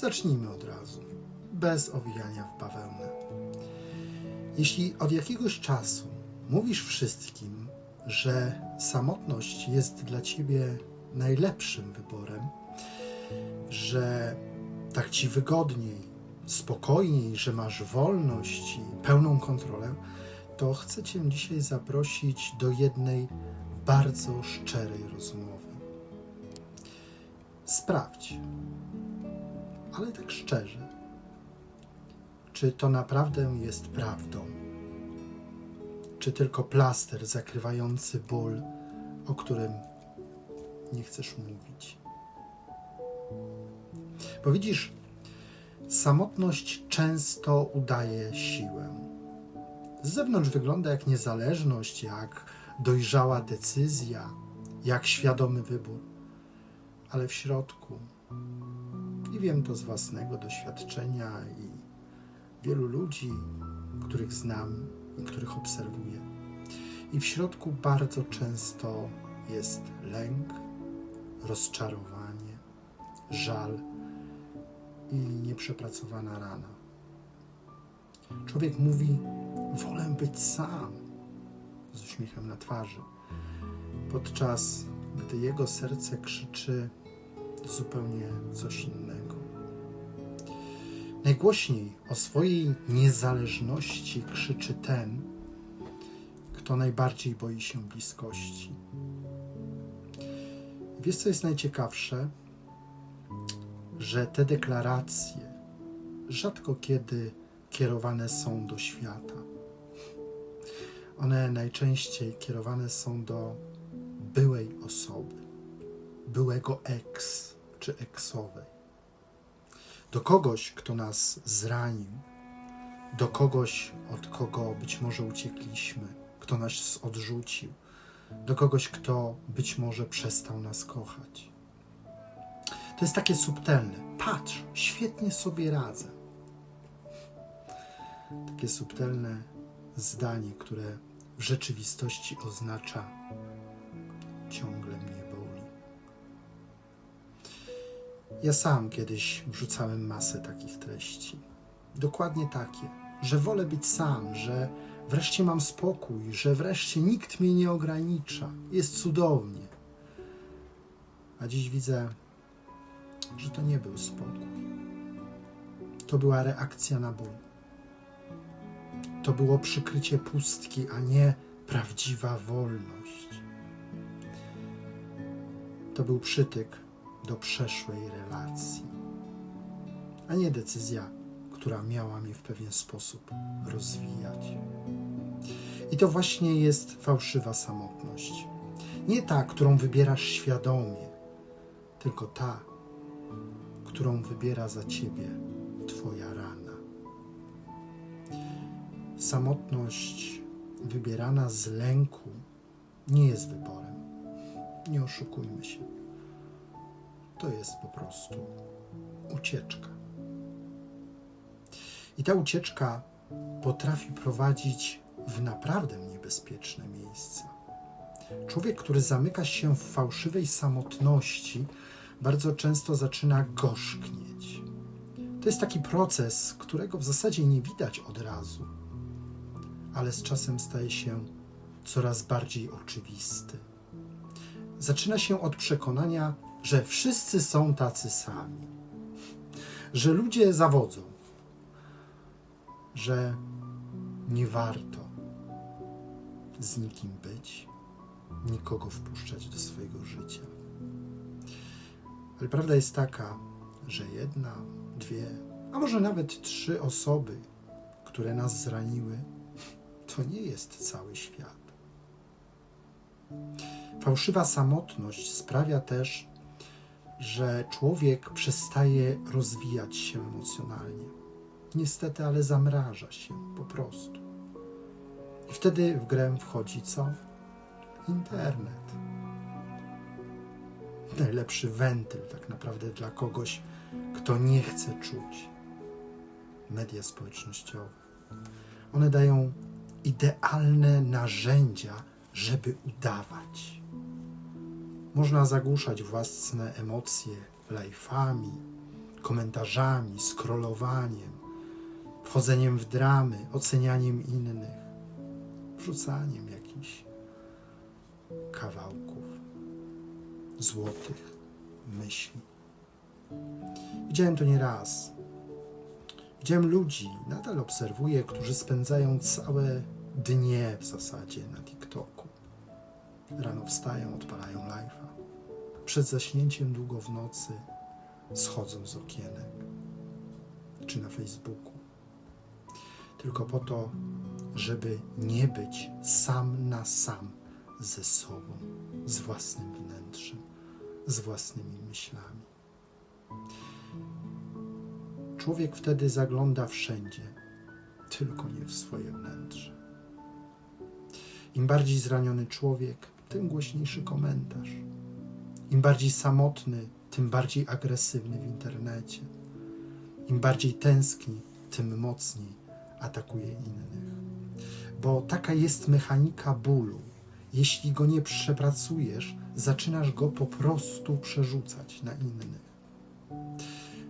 Zacznijmy od razu, bez owijania w bawełnę. Jeśli od jakiegoś czasu mówisz wszystkim, że samotność jest dla ciebie najlepszym wyborem, że tak ci wygodniej, spokojniej, że masz wolność i pełną kontrolę, to chcę Cię dzisiaj zaprosić do jednej bardzo szczerej rozmowy. Sprawdź, ale tak szczerze, czy to naprawdę jest prawdą? Czy tylko plaster zakrywający ból, o którym nie chcesz mówić? Bo widzisz, samotność często udaje siłę. Z zewnątrz wygląda jak niezależność, jak dojrzała decyzja, jak świadomy wybór, ale w środku, i wiem to z własnego doświadczenia i wielu ludzi, których znam i których obserwuję, i w środku bardzo często jest lęk, rozczarowanie, żal i nieprzepracowana rana. Człowiek mówi: Wolę być sam, z uśmiechem na twarzy, podczas gdy jego serce krzyczy zupełnie coś innego. Najgłośniej o swojej niezależności krzyczy ten, kto najbardziej boi się bliskości. Wiesz, co jest najciekawsze? Że te deklaracje rzadko kiedy kierowane są do świata. One najczęściej kierowane są do byłej osoby, byłego ex czy eksowej. Do kogoś, kto nas zranił, do kogoś, od kogo być może uciekliśmy, kto nas odrzucił, do kogoś, kto być może przestał nas kochać. To jest takie subtelne. Patrz, świetnie sobie radzę. Takie subtelne zdanie, które w rzeczywistości oznacza Ja sam kiedyś wrzucałem masę takich treści. Dokładnie takie, że wolę być sam, że wreszcie mam spokój, że wreszcie nikt mnie nie ogranicza. Jest cudownie. A dziś widzę, że to nie był spokój. To była reakcja na ból. To było przykrycie pustki, a nie prawdziwa wolność. To był przytyk do przeszłej relacji, a nie decyzja, która miała mnie w pewien sposób rozwijać. I to właśnie jest fałszywa samotność. Nie ta, którą wybierasz świadomie, tylko ta, którą wybiera za ciebie Twoja rana. Samotność wybierana z lęku nie jest wyborem. Nie oszukujmy się. To jest po prostu ucieczka. I ta ucieczka potrafi prowadzić w naprawdę niebezpieczne miejsca. Człowiek, który zamyka się w fałszywej samotności, bardzo często zaczyna gorzknieć. To jest taki proces, którego w zasadzie nie widać od razu ale z czasem staje się coraz bardziej oczywisty. Zaczyna się od przekonania, że wszyscy są tacy sami, że ludzie zawodzą, że nie warto z nikim być, nikogo wpuszczać do swojego życia. Ale prawda jest taka, że jedna, dwie, a może nawet trzy osoby, które nas zraniły, to nie jest cały świat. Fałszywa samotność sprawia też, że człowiek przestaje rozwijać się emocjonalnie. Niestety, ale zamraża się po prostu. I wtedy w grę wchodzi co? Internet. Najlepszy wentyl, tak naprawdę, dla kogoś, kto nie chce czuć. Media społecznościowe. One dają idealne narzędzia, żeby udawać. Można zagłuszać własne emocje lajfami, komentarzami, scrollowaniem, wchodzeniem w dramy, ocenianiem innych, wrzucaniem jakichś kawałków złotych myśli. Widziałem to nieraz. Widziałem ludzi, nadal obserwuję, którzy spędzają całe dnie w zasadzie na TikToku. Rano wstają, odpalają live'a. Przed zaśnięciem długo w nocy schodzą z okienek czy na Facebooku. Tylko po to, żeby nie być sam na sam ze sobą, z własnym wnętrzem, z własnymi myślami. Człowiek wtedy zagląda wszędzie, tylko nie w swoje wnętrze. Im bardziej zraniony człowiek, tym głośniejszy komentarz. Im bardziej samotny, tym bardziej agresywny w internecie. Im bardziej tęskni, tym mocniej atakuje innych. Bo taka jest mechanika bólu. Jeśli go nie przepracujesz, zaczynasz go po prostu przerzucać na innych.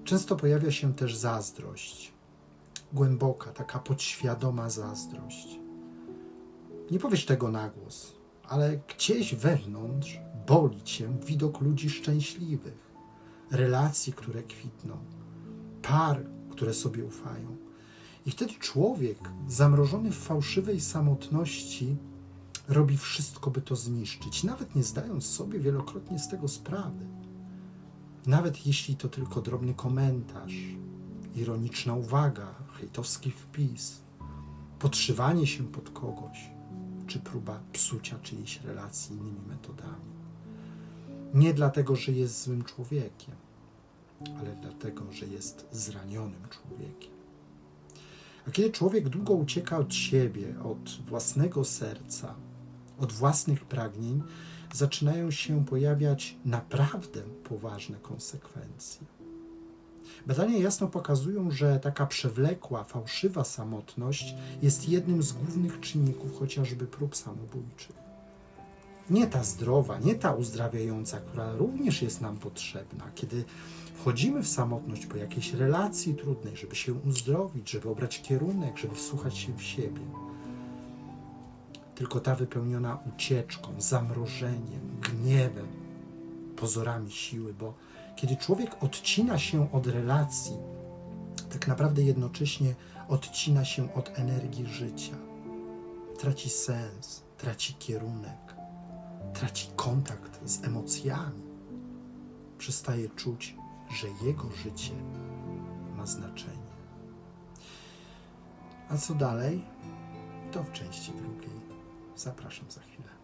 Często pojawia się też zazdrość. Głęboka, taka podświadoma zazdrość. Nie powiesz tego na głos, ale gdzieś wewnątrz boli cię widok ludzi szczęśliwych, relacji, które kwitną, par, które sobie ufają. I wtedy człowiek, zamrożony w fałszywej samotności, robi wszystko, by to zniszczyć, nawet nie zdając sobie wielokrotnie z tego sprawy. Nawet jeśli to tylko drobny komentarz, ironiczna uwaga, hejtowski wpis, podszywanie się pod kogoś, czy próba psucia czyjejś relacji innymi metodami. Nie dlatego, że jest złym człowiekiem, ale dlatego, że jest zranionym człowiekiem. A kiedy człowiek długo ucieka od siebie, od własnego serca, od własnych pragnień, zaczynają się pojawiać naprawdę poważne konsekwencje. Badania jasno pokazują, że taka przewlekła, fałszywa samotność jest jednym z głównych czynników chociażby prób samobójczych. Nie ta zdrowa, nie ta uzdrawiająca, która również jest nam potrzebna, kiedy wchodzimy w samotność po jakiejś relacji trudnej, żeby się uzdrowić, żeby obrać kierunek, żeby wsłuchać się w siebie tylko ta wypełniona ucieczką, zamrożeniem, gniewem, pozorami siły, bo kiedy człowiek odcina się od relacji, tak naprawdę jednocześnie odcina się od energii życia. Traci sens, traci kierunek, traci kontakt z emocjami. Przestaje czuć, że jego życie ma znaczenie. A co dalej? To w części drugiej. Zapraszam za chwilę.